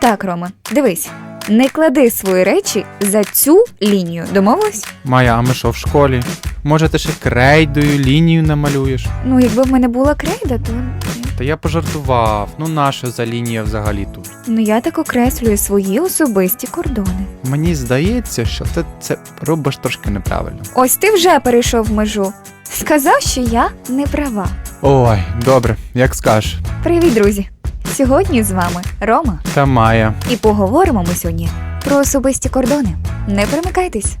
Так, Рома, дивись, не клади свої речі за цю лінію. Домовились? Майя, а ми що в школі? Може, ти ще крейдою лінію намалюєш? Ну, якби в мене була крейда, то Та я пожартував. Ну наша за лінія взагалі тут? ну я так окреслюю свої особисті кордони. Мені здається, що ти це робиш трошки неправильно. Ось ти вже перейшов межу. Сказав, що я не права. Ой, добре, як скажеш. Привіт, друзі! Сьогодні з вами Рома, Та Майя. і поговоримо ми сьогодні про особисті кордони. Не перемикайтесь.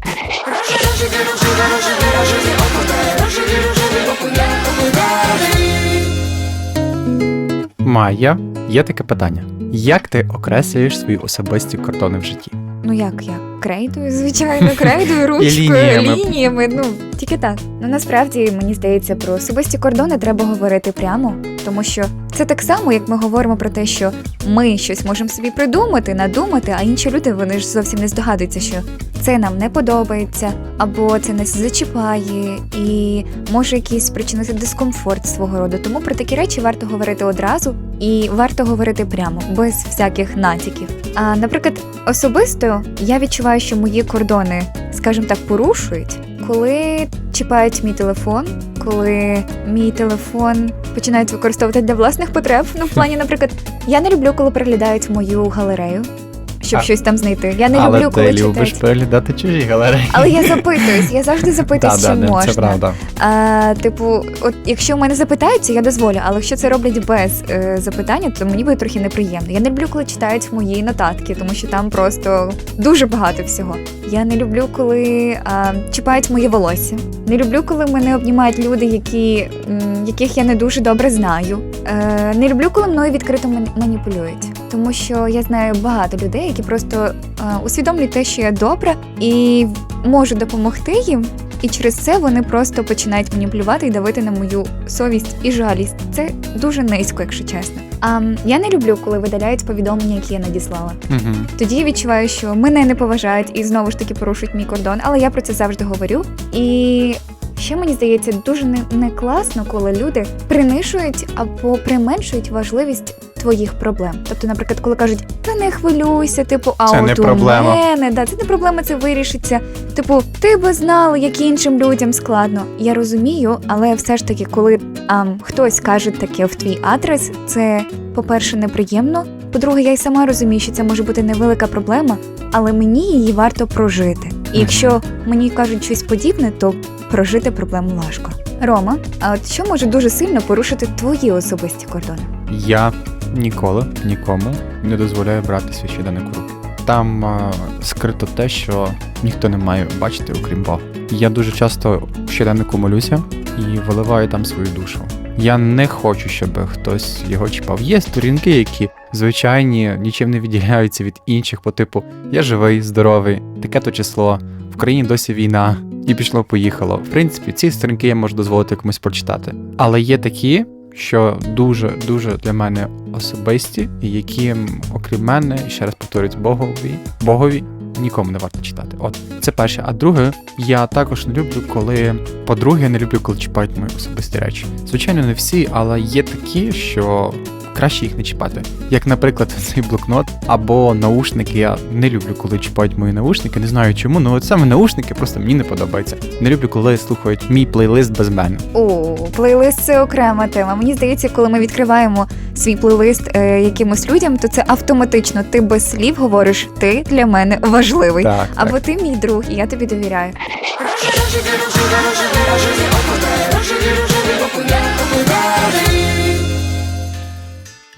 Майя, є таке питання. Як ти окреслюєш свої особисті кордони в житті? Ну як я? Крейдою, звичайно, крейдою, ручкою, лініями. лініями. Ну тільки так. Ну насправді мені здається, про особисті кордони треба говорити прямо, тому що це так само, як ми говоримо про те, що ми щось можемо собі придумати, надумати, а інші люди вони ж зовсім не здогадуються, що це нам не подобається, або це нас зачіпає і може якийсь спричинити дискомфорт свого роду. Тому про такі речі варто говорити одразу і варто говорити прямо, без всяких натяків. А наприклад, особисто я відчуваю, що мої кордони, скажімо так, порушують, коли чіпають мій телефон, коли мій телефон починають використовувати для власних потреб. Ну, в плані, наприклад, я не люблю, коли переглядають мою галерею, щоб А- щось там знайти. Я не Але люблю, ти коли любиш читають. переглядати чужі галереї. Але я запитуюсь, я завжди запитуюсь, чи можна. це правда. А, типу, от якщо в мене запитаються, я дозволю. Але якщо це роблять без е, запитання, то мені буде трохи неприємно. Я не люблю, коли читають мої нотатки, тому що там просто дуже багато всього. Я не люблю, коли а, чіпають моє волосся. Не люблю, коли мене обнімають люди, які, м, яких я не дуже добре знаю. Е, не люблю, коли мною відкрито ман- маніпулюють. Тому що я знаю багато людей, які просто е, усвідомлюють те, що я добра, і можу допомогти їм. І через це вони просто починають маніпулювати і давити на мою совість і жалість. Це дуже низько, якщо чесно. А я не люблю, коли видаляють повідомлення, які я надіслала. Угу. Тоді я відчуваю, що мене не поважають і знову ж таки порушують мій кордон, але я про це завжди говорю. І ще мені здається, дуже не, не класно, коли люди принишують або применшують важливість твоїх проблем. Тобто, наприклад, коли кажуть, та не хвилюйся, типу, а Це от не у проблема. мене, да, це не проблема, це вирішиться. Типу, ти би знала, як іншим людям складно. Я розумію, але все ж таки, коли а, хтось каже таке в твій адрес, це, по-перше, неприємно. По-друге, я й сама розумію, що це може бути невелика проблема, але мені її варто прожити. І якщо мені кажуть щось подібне, то прожити проблему важко. Рома, а от що може дуже сильно порушити твої особисті кордони? Я ніколи нікому не дозволяю брати свій щоденник у руки. Там а, скрито те, що ніхто не має бачити, окрім Бога. Я дуже часто в щоденнику молюся і виливаю там свою душу. Я не хочу, щоб хтось його чіпав. Є сторінки, які звичайні, нічим не відділяються від інших, по типу я живий, здоровий, таке то число, в країні досі війна, і пішло, поїхало. В принципі, ці сторінки я можу дозволити комусь прочитати. Але є такі, що дуже дуже для мене особисті, і які, окрім мене, ще раз повторюсь, Богові, Богові нікому не варто читати. От це перше. А друге, я також не люблю, коли по-друге, я не люблю, коли чіпають мої особисті речі. Звичайно, не всі, але є такі, що. Краще їх не чіпати. Як, наприклад, цей блокнот або наушники. Я не люблю, коли чіпають мої наушники. Не знаю чому, але от саме наушники просто мені не подобаються. Не люблю, коли слухають мій плейлист без мене. О, плейлист це окрема тема. Мені здається, коли ми відкриваємо свій плейлист е, якимось людям, то це автоматично. Ти без слів говориш, ти для мене важливий. Так, Або так. ти мій друг, і я тобі довіряю.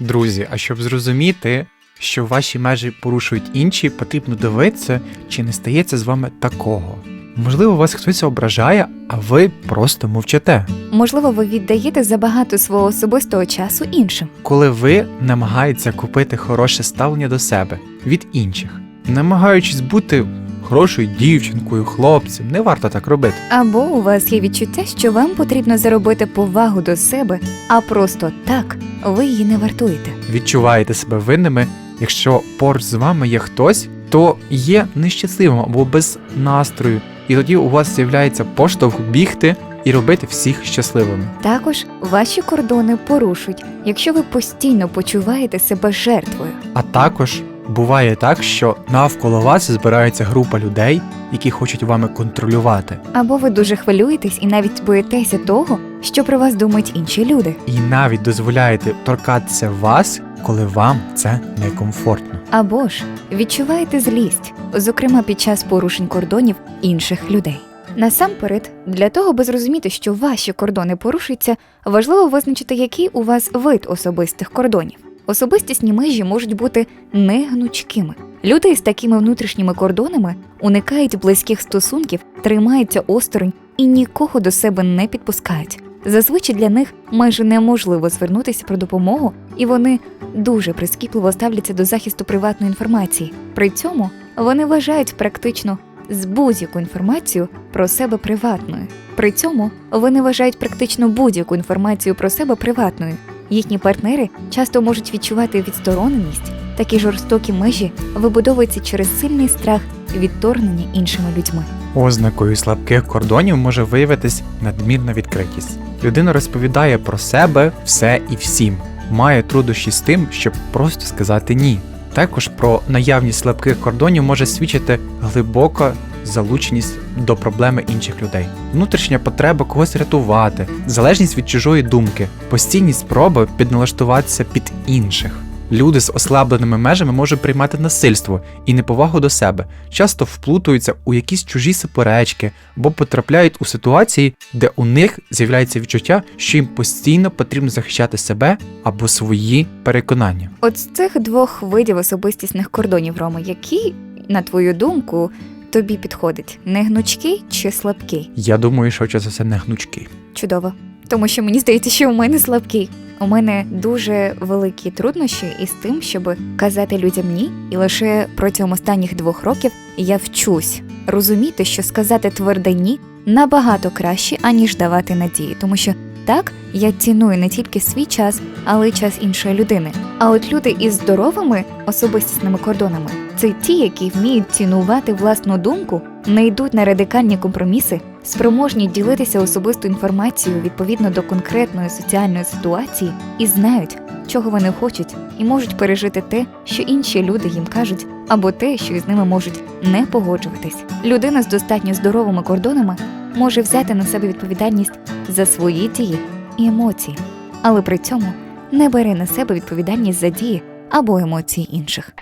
Друзі, а щоб зрозуміти, що ваші межі порушують інші, потрібно дивитися, чи не стається з вами такого. Можливо, вас хтось ображає, а ви просто мовчите. Можливо, ви віддаєте забагато свого особистого часу іншим. Коли ви намагаєтеся купити хороше ставлення до себе від інших, намагаючись бути хорошою дівчинкою, хлопцем, не варто так робити. Або у вас є відчуття, що вам потрібно заробити повагу до себе, а просто так ви її не вартуєте. Відчуваєте себе винними, якщо поруч з вами є хтось, хто є нещасливим або без настрою, і тоді у вас з'являється поштовх бігти і робити всіх щасливими. Також ваші кордони порушують, якщо ви постійно почуваєте себе жертвою. А також буває так, що навколо вас збирається група людей, які хочуть вами контролювати, Або ви дуже хвилюєтесь і навіть боїтеся того, що про вас думають інші люди. і навіть дозволяєте торкатися вас, коли вам це некомфортно. Або ж відчуваєте злість, зокрема під час порушень кордонів інших людей. Насамперед, для того, аби зрозуміти, що ваші кордони порушуються, важливо визначити, який у вас вид особистих кордонів. Особистісні межі можуть бути негнучкими. Люди із такими внутрішніми кордонами уникають близьких стосунків, тримаються осторонь і нікого до себе не підпускають. Зазвичай для них майже неможливо звернутися про допомогу, і вони дуже прискіпливо ставляться до захисту приватної інформації. При цьому вони вважають практично з будь-яку інформацію про себе приватною. При цьому вони вважають практично будь-яку інформацію про себе приватною. Їхні партнери часто можуть відчувати відстороненість. Такі жорстокі межі вибудовуються через сильний страх відторгнення іншими людьми. Ознакою слабких кордонів може виявитись надмірна відкритість. Людина розповідає про себе все і всім, має труднощі з тим, щоб просто сказати ні. Також про наявність слабких кордонів може свідчити глибока залученість до проблеми інших людей, внутрішня потреба когось рятувати, залежність від чужої думки, постійні спроби підналаштуватися під інших. Люди з ослабленими межами можуть приймати насильство і неповагу до себе, часто вплутуються у якісь чужі суперечки або потрапляють у ситуації, де у них з'являється відчуття, що їм постійно потрібно захищати себе або свої переконання. От з цих двох видів особистісних кордонів Роми, які, на твою думку, тобі підходить негнучкий чи слабкий? Я думаю, що це все не гнучки. Чудово. Тому що мені здається, що у мене слабкий. У мене дуже великі труднощі із тим, щоб казати людям ні, і лише протягом останніх двох років я вчусь розуміти, що сказати тверде ні набагато краще, аніж давати надії, тому що так я ціную не тільки свій час, але й час іншої людини. А от люди із здоровими особистісними кордонами це ті, які вміють цінувати власну думку, не йдуть на радикальні компроміси, спроможні ділитися особистою інформацією відповідно до конкретної соціальної ситуації і знають, чого вони хочуть, і можуть пережити те, що інші люди їм кажуть, або те, що із ними можуть не погоджуватись. Людина з достатньо здоровими кордонами може взяти на себе відповідальність за свої дії і емоції, але при цьому не бере на себе відповідальність за дії або емоції інших.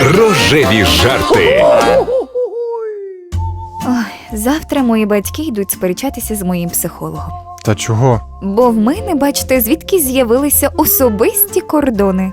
Рожеві жарти. Ой, завтра мої батьки йдуть сперечатися з моїм психологом. Та чого? Бо в мене, бачите, звідки з'явилися особисті кордони.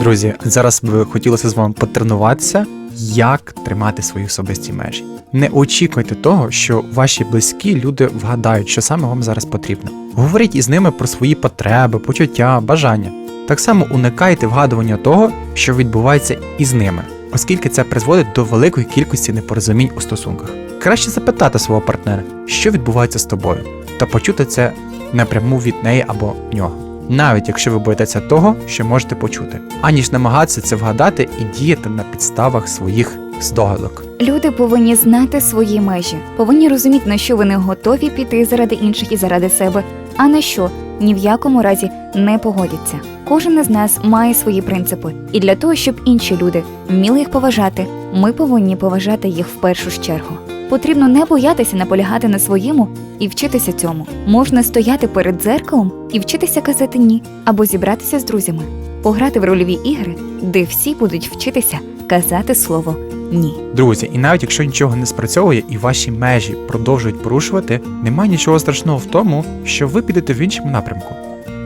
Друзі, зараз би хотілося з вами потренуватися, як тримати свої особисті межі. Не очікуйте того, що ваші близькі люди вгадають, що саме вам зараз потрібно. Говоріть із ними про свої потреби, почуття, бажання. Так само уникайте вгадування того, що відбувається із ними, оскільки це призводить до великої кількості непорозумінь у стосунках. Краще запитати свого партнера, що відбувається з тобою, та почути це напряму від неї або нього навіть якщо ви боїтеся того, що можете почути, аніж намагатися це вгадати і діяти на підставах своїх здогадок. Люди повинні знати свої межі, повинні розуміти, на що вони готові піти заради інших і заради себе, а на що ні в якому разі не погодяться. Кожен із нас має свої принципи, і для того, щоб інші люди вміли їх поважати, ми повинні поважати їх в першу чергу. Потрібно не боятися наполягати на своєму і вчитися цьому. Можна стояти перед дзеркалом і вчитися казати ні, або зібратися з друзями, пограти в рольові ігри, де всі будуть вчитися казати слово ні. Друзі, і навіть якщо нічого не спрацьовує і ваші межі продовжують порушувати, немає нічого страшного в тому, що ви підете в іншому напрямку,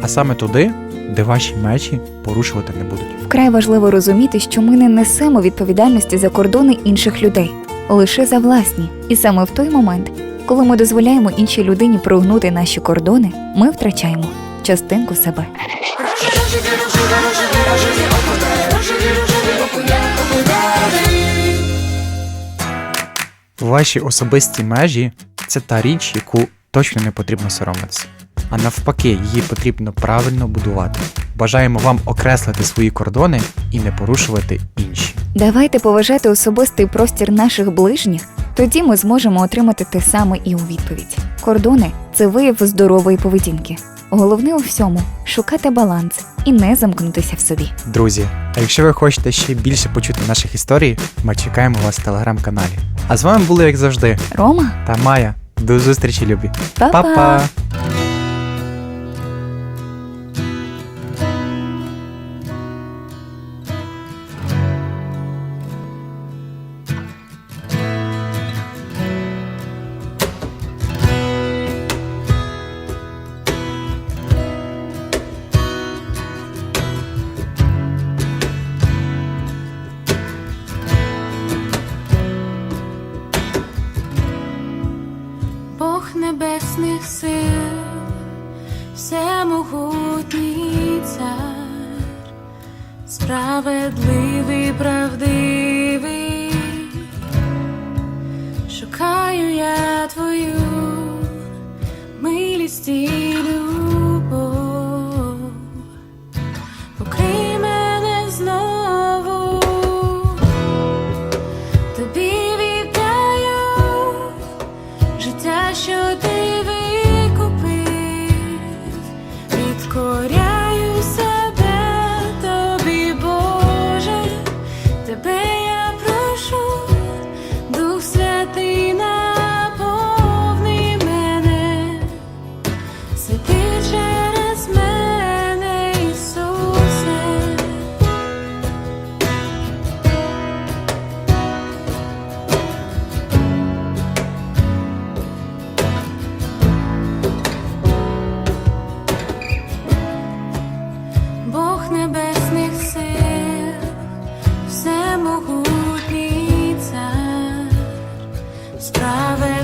а саме туди, де ваші межі порушувати не будуть. Вкрай важливо розуміти, що ми не несемо відповідальності за кордони інших людей, лише за власні. І саме в той момент, коли ми дозволяємо іншій людині прогнути наші кордони, ми втрачаємо частинку себе. Ваші особисті межі це та річ, яку точно не потрібно соромитися. А навпаки, її потрібно правильно будувати. Бажаємо вам окреслити свої кордони і не порушувати інші. Давайте поважати особистий простір наших ближніх, тоді ми зможемо отримати те саме і у відповідь. Кордони це вияв здорової поведінки. Головне у всьому шукати баланс і не замкнутися в собі. Друзі, а якщо ви хочете ще більше почути наших історій, ми чекаємо вас в телеграм-каналі. А з вами були, як завжди, Рома, та Майя. До зустрічі, любі. па-па! Я твою. Милість і справедливий,